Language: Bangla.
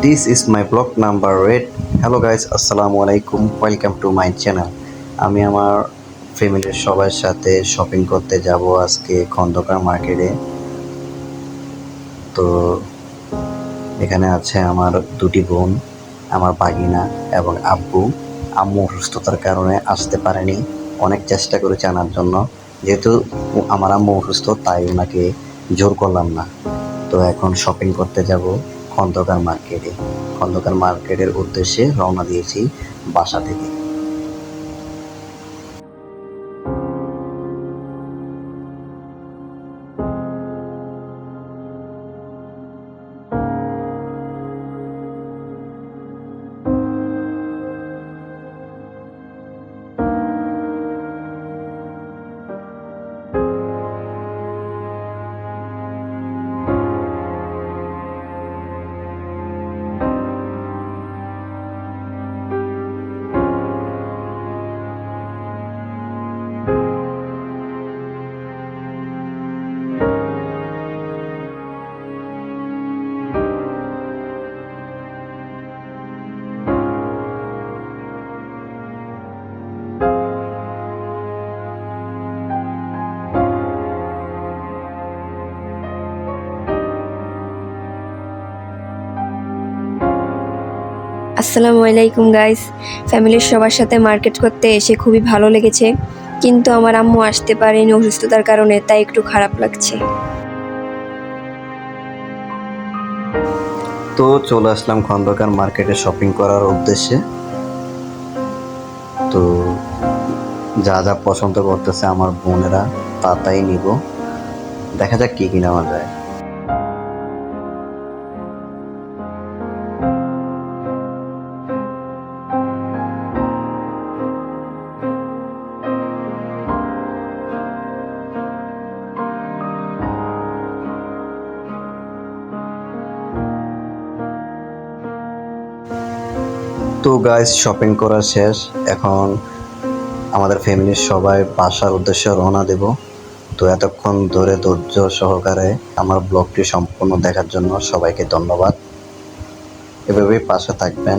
This is my blog number 8. Hello guys, আসসালামু আলাইকুম ওয়েলকাম টু মাই চ্যানেল আমি আমার ফ্যামিলির সবার সাথে শপিং করতে যাব আজকে খন্দকার মার্কেটে তো এখানে আছে আমার দুটি বোন আমার বাগিনা এবং আব্বু। আম্মু অসুস্থতার কারণে আসতে পারেনি। অনেক চেষ্টা করেছে আনার জন্য। যেহেতু আমার আম্মু অসুস্থ তাই ওনাকে জোর করলাম না। তো এখন শপিং করতে যাব। খন্দকার মার্কেটে। খন্দকার মার্কেটের উদ্দেশ্যে রওনা দিয়েছি বাসা থেকে। আসসালামু আলাইকুম গাইস ফ্যামিলির সবার সাথে মার্কেট করতে এসে খুবই ভালো লেগেছে। কিন্তু আমার আম্মু আসতে পারেনি অসুস্থতার কারণে, তাই একটু খারাপ লাগছে। তো চলে আসলাম খন্দকার মার্কেটে শপিং করার উদ্দেশ্যে। তো যা যা পছন্দ করতেছে আমার বোনেরা তা তাই নিব। দেখা যাক কি কিনা আমার যায় তো গাইস শপিং করা শেষ। এখন আমাদের ফ্যামিলির সবাই বাসার উদ্দেশ্যে রওনা দেব। তো এতক্ষণ ধরে ধৈর্য সহকারে আমার ব্লগটি সম্পূর্ণ দেখার জন্য সবাইকে ধন্যবাদ। এভাবেই পাশে থাকবেন।